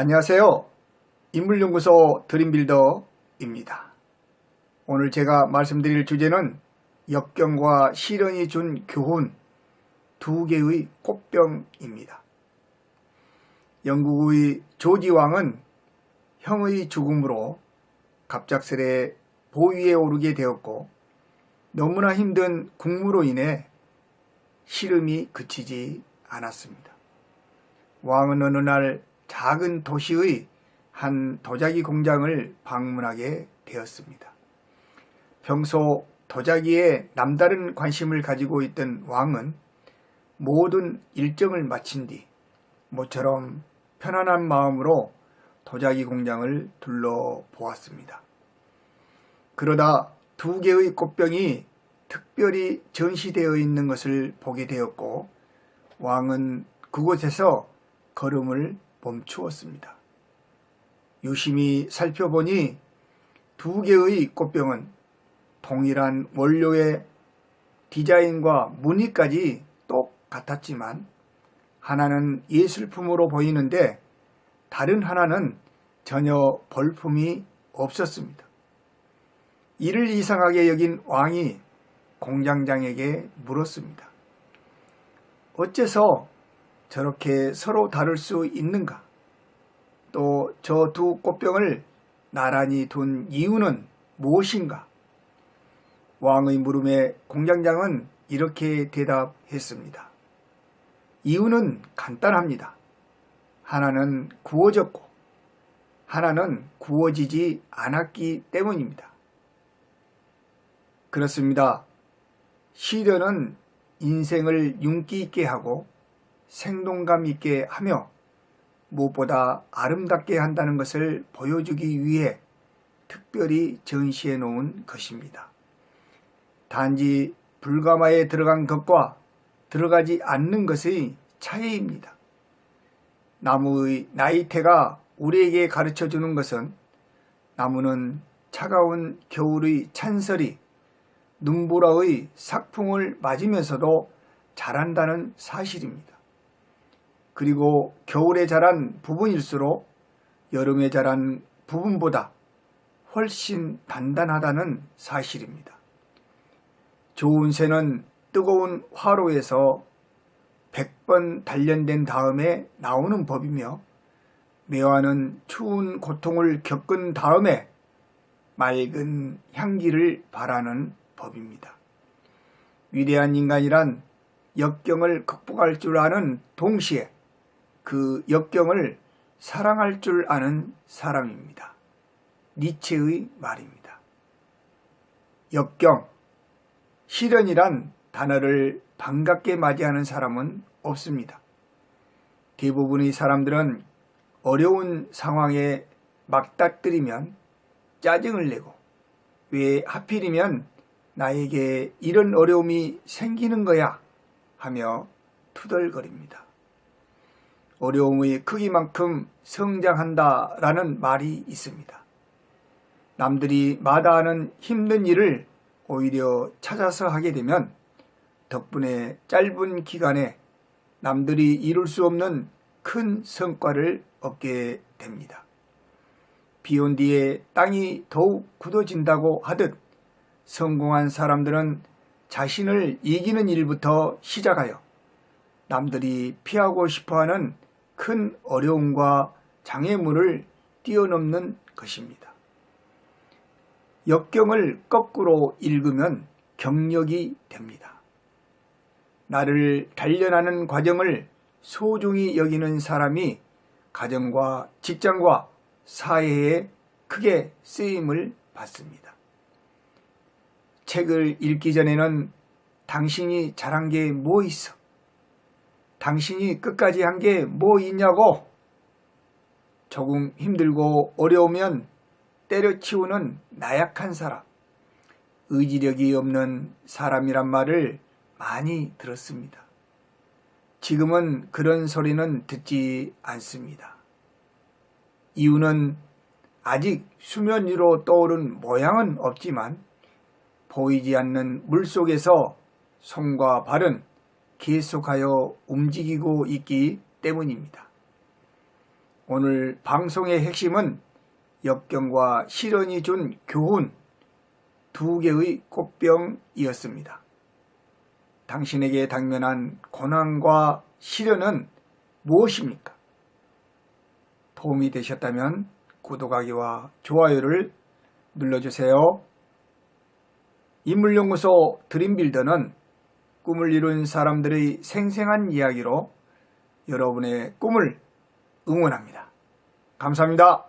안녕하세요. 인물연구소 드림빌더입니다. 오늘 제가 말씀드릴 주제는 역경과 시련이 준 교훈 두 개의 꽃병입니다. 영국의 조지 왕은 형의 죽음으로 갑작스레 보위에 오르게 되었고 너무나 힘든 국무로 인해 시름이 그치지 않았습니다. 왕은 어느 날 작은 도시의 한 도자기 공장을 방문하게 되었습니다. 평소 도자기에 남다른 관심을 가지고 있던 왕은 모든 일정을 마친 뒤 모처럼 편안한 마음으로 도자기 공장을 둘러보았습니다. 그러다 두 개의 꽃병이 특별히 전시되어 있는 것을 보게 되었고 왕은 그곳에서 걸음을 멈추었습니다. 유심히 살펴보니 두 개의 꽃병은 동일한 원료의 디자인과 무늬까지 똑같았지만 하나는 예술품으로 보이는데 다른 하나는 전혀 볼품이 없었습니다. 이를 이상하게 여긴 왕이 공장장에게 물었습니다. 어째서 저렇게 서로 다를 수 있는가? 또 저 두 꽃병을 나란히 둔 이유는 무엇인가? 왕의 물음에 공장장은 이렇게 대답했습니다. 이유는 간단합니다. 하나는 구워졌고 하나는 구워지지 않았기 때문입니다. 그렇습니다. 시련은 인생을 윤기 있게 하고 생동감 있게 하며 무엇보다 아름답게 한다는 것을 보여주기 위해 특별히 전시해 놓은 것입니다. 단지 불가마에 들어간 것과 들어가지 않는 것의 차이입니다. 나무의 나이테가 우리에게 가르쳐 주는 것은 나무는 차가운 겨울의 찬설이 눈보라의 삭풍을 맞으면서도 자란다는 사실입니다. 그리고 겨울에 자란 부분일수록 여름에 자란 부분보다 훨씬 단단하다는 사실입니다. 좋은 새는 뜨거운 화로에서 100번 단련된 다음에 나오는 법이며 매화는 추운 고통을 겪은 다음에 맑은 향기를 바라는 법입니다. 위대한 인간이란 역경을 극복할 줄 아는 동시에 그 역경을 사랑할 줄 아는 사람입니다. 니체의 말입니다. 역경, 시련이란 단어를 반갑게 맞이하는 사람은 없습니다. 대부분의 사람들은 어려운 상황에 막닥뜨리면 짜증을 내고 왜 하필이면 나에게 이런 어려움이 생기는 거야 하며 투덜거립니다. 어려움의 크기만큼 성장한다라는 말이 있습니다. 남들이 마다하는 힘든 일을 오히려 찾아서 하게 되면 덕분에 짧은 기간에 남들이 이룰 수 없는 큰 성과를 얻게 됩니다. 비온 뒤에 땅이 더욱 굳어진다고 하듯 성공한 사람들은 자신을 이기는 일부터 시작하여 남들이 피하고 싶어하는 큰 어려움과 장애물을 뛰어넘는 것입니다. 역경을 거꾸로 읽으면 경력이 됩니다. 나를 단련하는 과정을 소중히 여기는 사람이 가정과 직장과 사회에 크게 쓰임을 받습니다. 책을 읽기 전에는 당신이 잘한 게 뭐 있어? 당신이 끝까지 한 게 뭐 있냐고? 조금 힘들고 어려우면 때려치우는 나약한 사람, 의지력이 없는 사람이란 말을 많이 들었습니다. 지금은 그런 소리는 듣지 않습니다. 이유는 아직 수면 위로 떠오른 모양은 없지만 보이지 않는 물 속에서 손과 발은 계속하여 움직이고 있기 때문입니다. 오늘 방송의 핵심은 역경과 시련이 준 교훈 두 개의 꽃병이었습니다. 당신에게 당면한 고난과 시련은 무엇입니까? 도움이 되셨다면 구독하기와 좋아요를 눌러주세요. 인물연구소 드림빌더는 꿈을 이룬 사람들의 생생한 이야기로 여러분의 꿈을 응원합니다. 감사합니다.